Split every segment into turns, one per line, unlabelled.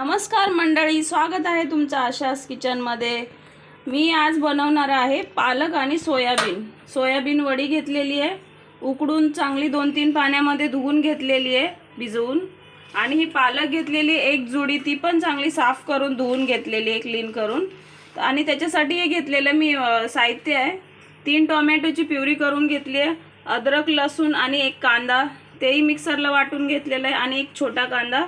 नमस्कार मंडळी स्वागत आहे तुमचं आशास किचनमध्ये. मी आज बनवणार आहे पालक आणि सोयाबीन. सोयाबीन वडी घेतलेली आहे उकडून चांगली दोन तीन पाण्यामध्ये धुवून घेतलेली आहे भिजवून. आणि ही पालक घेतलेली आहे, एक जुडी ती पण चांगली साफ करून धुवून घेतलेली आहे क्लीन करून. आणि त्याच्यासाठी हे घेतलेलं मी साहित्य आहे. तीन टोमॅटोची प्युरी करून घेतली आहे अद्रक लसूण आणि एक कांदा. तेही मिक्सरला वाटून घेतलेलं आहे आणि एक छोटा कांदा.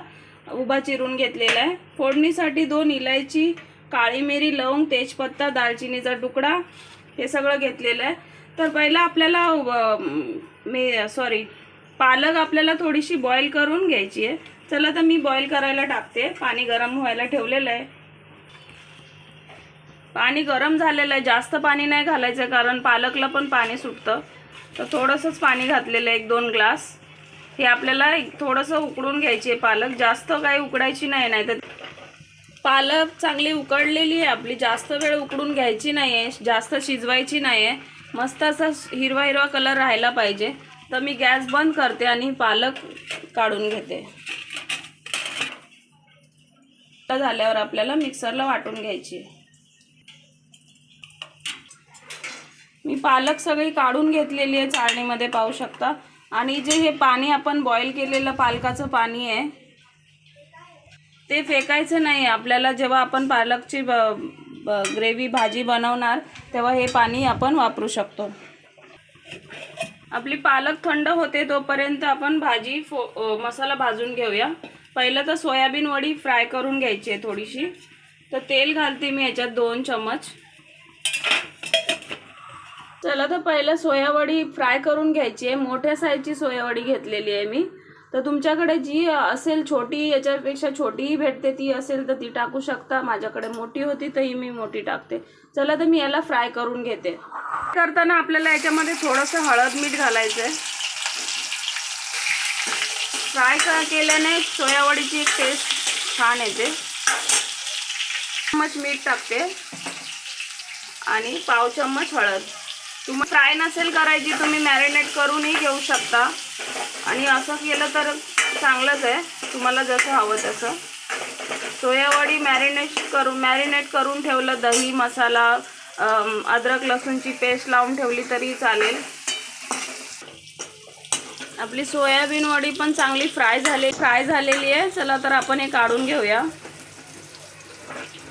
उभा चिरून घेतलेला आहे. फोडणीसाठी दोन इलायची काळी मिरी लवंग तेजपत्ता दालचिनीचा तुकडा हे सगळं घेतलेलं आहे. तर पहिलं आपल्याला मे सॉरी पालक आपल्याला थोडीशी बॉईल करून घ्यायची आहे. चला तर मी बॉईल करायला टाकते. पाणी गरम व्हायला ठेवलेलं आहे. पाणी गरम झालेलं आहे. जास्त पाणी नाही घालायचं कारण पालकला पण पाणी सुटतं. तर थोडंसंच पाणी घातलेलं आहे. एक दोन ग्लास. हे आपल्याला एक थोडंसं उकडून घ्यायची आहे पालक. जास्त काही उकडायची नाही नाही तर पालक चांगली उकडलेली आहे आपली. जास्त वेळ उकडून घ्यायची नाही आहे जास्त शिजवायची नाही आहे मस्त असा हिरवा हिरवा कलर राहायला पाहिजे. तर मी गॅस बंद करते आणि पालक काढून घेते. झाल्यावर आपल्याला मिक्सरला वाटून घ्यायची मी पालक सगळी काढून घेतलेली आहे चाळणीमध्ये पाहू शकता. आणि जे हे पाणी आपण बॉईल केलेलं पालकाचं पाणी आहे ते फेकायचं नाही. आपल्याला जेव्हा आपण पालकची ग्रेव्ही भाजी बनवणार तेव्हा हे पाणी आपण वापरू शकतो. आपली पालक थंड होते तोपर्यंत आपण भाजी फो मसाला भाजून घेऊया. पहिलं तर सोयाबीन वडी फ्राय करून घ्यायची आहे थोडीशी. तर तेल घालते मी याच्यात दोन चमच. चला तर पहिलं सोयावडी फ्राय करून घ्यायची आहे. मोठ्या साईजची सोयावडी घेतलेली आहे मी. तर तुमच्याकडे जी असेल छोटी याच्यापेक्षा छोटीही भेटते ती असेल तर ती टाकू शकता. माझ्याकडे मोठी होती तर ही मी मोठी टाकते. चला तर मी याला फ्राय करून घेते. करताना आपल्याला याच्यामध्ये थोडंसं हळद मीठ घालायचं आहे फ्राय केल्याने सोयावडीची टेस्ट छान येते. चम्मच मीठ टाकते. आणि पाव चम्मच हळद. तुम्हाला फ्राय नसेल करायची तुम्ही मॅरिनेट करूनही घेऊ शकता. आणि असं केलं तर चांगलंच आहे. तुम्हाला जसं हवं तसं. सोयावडी मॅरिनेट करून मॅरिनेट करून ठेवलं दही मसाला अद्रक लसूणची पेस्ट लावून ठेवली तरी चालेल. आपली सोयाबीन वडी पण चांगली फ्राय झाली फ्राय झालेली आहे. चला तर आपण हे काढून घेऊया.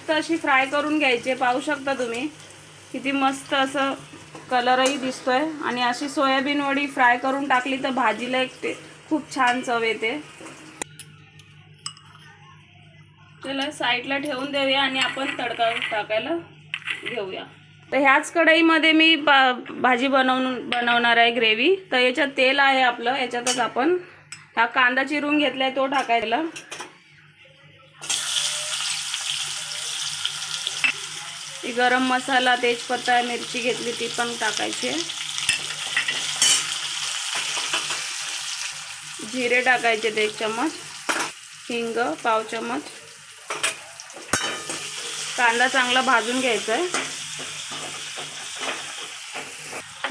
तर अशी फ्राय करून घ्यायची पाहू शकता तुम्ही. किती मस्त असं कलरही दिसतोय. आणि अशी सोयाबीन वडी फ्राय करून टाकली तर भाजीला एक ते खूप छान चव येते. त्याला साईडला ठेवून देऊया आणि आपण तडका टाकायला घेऊया. तर ह्याच कढईमध्ये मी बा भाजी बनवून बनवणार आहे ग्रेव्ही. तर याच्यात तेल आहे आपलं याच्यातच आपण हा कांदा चिरून घेतलाय तो टाकायला. ती गरम मसाला तेजपत्ता मिरची घेतली ती पण टाकायची जिरे टाकायचे ते एक चम्मच हिंग पाव चम्मच. कांदा चांगला भाजून घ्यायचा आहे.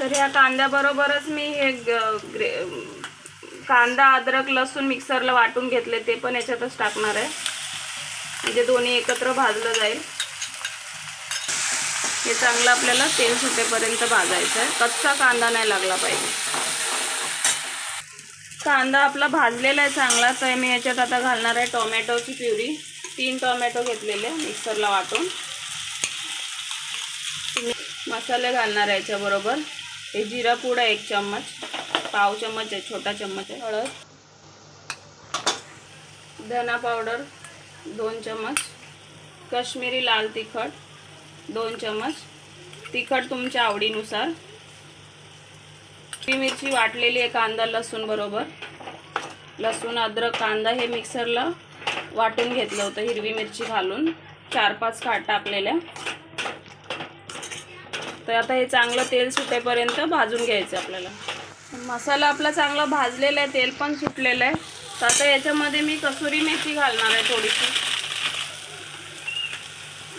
तर ह्या कांद्याबरोबरच मी हे ग- ग्रे कांदा अद्रक लसूण मिक्सरला वाटून घेतले ते पण याच्यातच टाकणार आहे. म्हणजे दोन्ही एकत्र भाजलं जाईल. हे चांगलं आपल्याला तेल सुटेपर्यंत भाजायचं आहे. कच्चा कांदा नाही लागला पाहिजे. कांदा आपला भाजलेला आहे चांगला तर मी याच्यात आता घालणार आहे टोमॅटोची प्युरी. तीन टोमॅटो घेतलेले मिक्सरला वाटून. तुम्ही मसाले घालणार आहे याच्याबरोबर. हे जिरा पूड आहे एक चम्मच. पाव चम्मच आहे छोटा चम्मच आहे. हळद. धना पावडर दोन चम्मच. कश्मीरी लाल तिखट. दोन चम्मच तिखट तुमच्या आवडीनुसार. हिरवी मिरची वाटलेली आहे कांदा लसूण बरोबर. लसूण अद्रक कांदा हे मिक्सरला वाटून घेतलं होतं हिरवी मिरची घालून. चार पाच काट टाकलेल्या तर आता हे चांगलं तेल सुटेपर्यंत भाजून घ्यायचं आपल्याला. मसाला आपला चांगला भाजलेला आहे तेल पण सुटलेलं आहे. तर आता याच्यामध्ये मी कसुरी मेथी घालणार आहे थोडीशी.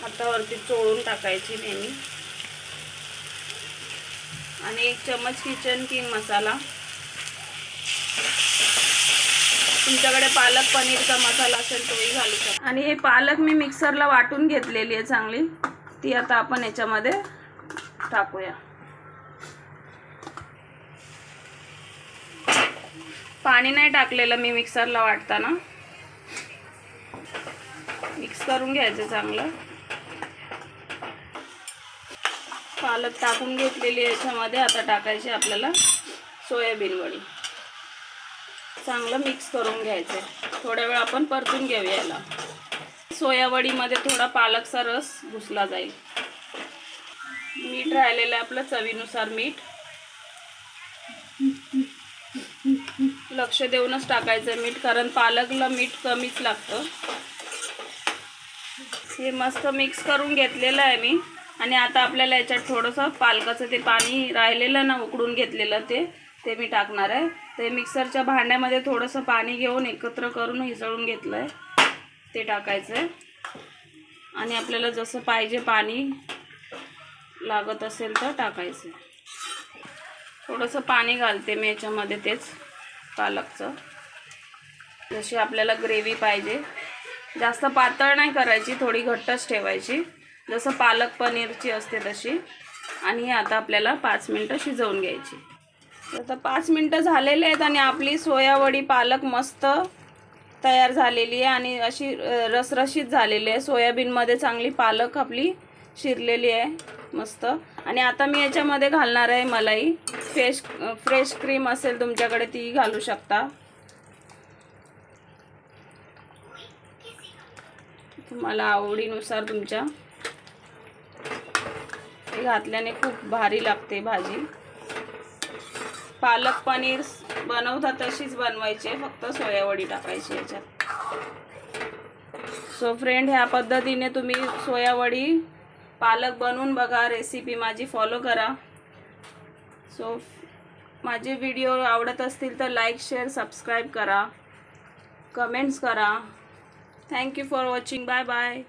हातावरती चोळून टाकायची नेहमी. आणि एक चम्मच किचन किंग मसाला तुमच्याकडे पालक पनीरचा मसाला असेल तोही घालू शकता. आणि हे पालक मी मिक्सरला वाटून घेतलेली आहे चांगली. ती आता आपण याच्यामध्ये टाकूया. पाणी नाही टाकलेलं मी मिक्सरला वाटताना. मिक्स करून घ्यायचं चांगलं. पालक टाकून घेतलेली आहे याच्यामध्ये. आता टाकायची आपल्याला सोयाबीन वडी. चांगलं मिक्स करून घ्यायचं आहे थोड्या वेळ आपण परतून घेऊया याला. सोयावडीमध्ये थोडा पालकचा रस घुसला जाईल. मीठ राहिलेलं आहे आपलं चवीनुसार मीठ. लक्ष देऊनच टाकायचं मीठ कारण पालकला मीठ कमीच लागतं. हे मस्त मिक्स करून घेतलेलं आहे मी. आणि आता आपल्याला याच्यात थोडंसं पालकाचं ते पाणी राहिलेलं ना उकडून घेतलेलं ते ते मी टाकणार आहे. ते मिक्सरच्या भांड्यामध्ये थोडंसं पाणी घेऊन एकत्र करून हिसळून घेतलं आहे ते टाकायचं आहे आणि आपल्याला जसं पाहिजे पाणी लागत असेल तर टाकायचं थोडंसं पाणी घालते मी याच्यामध्ये तेच पालकचं. जशी आपल्याला ग्रेव्ही पाहिजे. जास्त पातळ नाही करायची थोडी घट्टच ठेवायची. जसं पालक पनीरची असते तशी. आणि आता आपल्याला पाच मिनटं शिजवून घ्यायची. आता पाच मिनटं झालेले आहेत आणि आपली सोयावडी पालक मस्त तयार झालेली आहे आणि अशी रसरशीत झालेली आहे. सोयाबीनमध्ये चांगली पालक आपली शिरलेली आहे मस्त. आणि आता मी याच्यामध्ये घालणार आहे मलाई. फ्रेश फ्रेश क्रीम असेल तुमच्याकडे ती घालू शकता. तुम्हाला आवडीनुसार तुमच्या घातल्याने खूप भारी लागते भाजी. पालक पनीर बनवता तशीच बनवायची आहे फक्त सोयावडी टाकायची याच्यात. सो फ्रेंड ह्या पद्धतीने तुम्ही सोयावडी पालक बनवून बघा रेसिपी माझी फॉलो करा. सो माझे व्हिडिओ आवडत असतील तर लाईक शेअर सबस्क्राईब करा. कमेंट्स करा. Thank you for watching bye bye